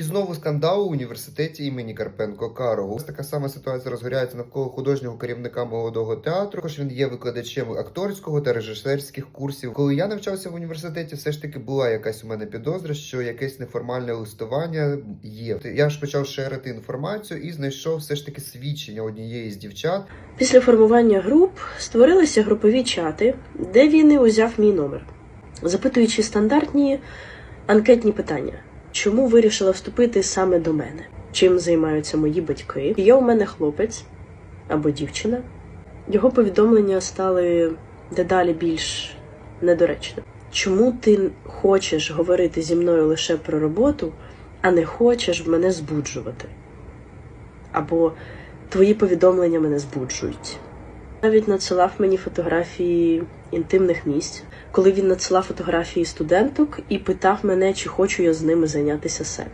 І знову скандал у університеті імені Карпенко Карого. Така сама ситуація розгоряється навколо художнього керівника молодого театру. Також він є викладачем акторського та режисерських курсів. Коли я навчався в університеті, все ж таки була якась у мене підозра, що якесь неформальне листування є. Я ж почав шерити інформацію і знайшов все ж таки свідчення однієї з дівчат, Після формування груп створилися групові чати, де він і узяв мій номер, запитуючи стандартні анкетні питання. Чому вирішила вступити саме до мене? Чим займаються мої батьки? Є у мене хлопець або дівчина. Його повідомлення стали дедалі більш недоречними. Чому ти хочеш говорити зі мною лише про роботу, а не хочеш мене збуджувати? Або твої повідомлення мене збуджують. Навіть надсилав мені фотографії інтимних місць, коли він надсилав фотографії студенток і питав мене, чи хочу я з ними зайнятися сексом.